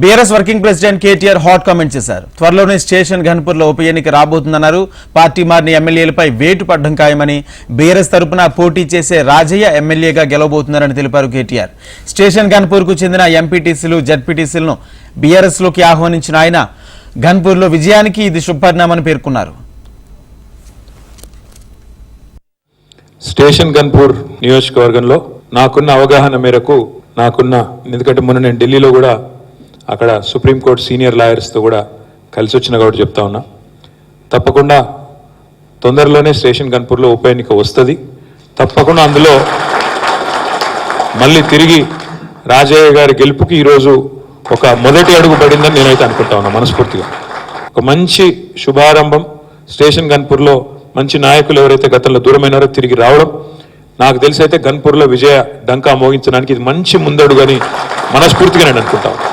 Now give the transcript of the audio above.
BRS working president KTR hot comment చేశారు. త్వరలోనే station ఘన్పూర్లో ఉప ఎన్నిక రాబోతుందన్నారు. పార్టీ మారిన ఎమ్మెల్యేలపై వేటు పడ్డం ఖాయమని బీఆర్ఎస్ తరపున పోటీ చేసే రాజయ్య ఎమ్మెల్యేగా గెలవబోతున్నారని తెలిపారు కేటీఆర్. స్టేషన్ ఘన్పూర్కు చెందిన ఎంపీటీసీలు జడ్పీటీసీలను బీఆర్ఎస్లోకి ఆహ్వానించిన ఆయన ఘన్పూర్లో విజయానికి ఇది శుభపరిణామని పేర్కొన్నారు. స్టేషన్ గన్పూర్ నియోజకవర్గంలో నాకున్న అవగాహన మేరకు నాకున్న ఎందుకంటే మొన్న నేను ఢిల్లీలో కూడా అక్కడ సుప్రీంకోర్టు సీనియర్ లాయర్స్తో కూడా కలిసి వచ్చిన కాబట్టి చెప్తా ఉన్నా. తప్పకుండా తొందరలోనే స్టేషన్ గన్పూర్లో ఉప ఎన్నిక వస్తుంది. తప్పకుండా అందులో మళ్ళీ తిరిగి రాజయ్య గారి గెలుపుకి ఈరోజు ఒక మొదటి అడుగు పడిందని నేనైతే అనుకుంటా ఉన్నా మనస్ఫూర్తిగా. ఒక మంచి శుభారంభం స్టేషన్ గన్పూర్లో మంచి నాయకులు ఎవరైతే గతంలో దూరమైనారో తిరిగి రావడం నాకు తెలిసి అయితే గన్పూర్లో విజయ డంకా మోగించడానికి ఇది మంచి ముందడుగు అని మనస్ఫూర్తిగా నేను అనుకుంటాను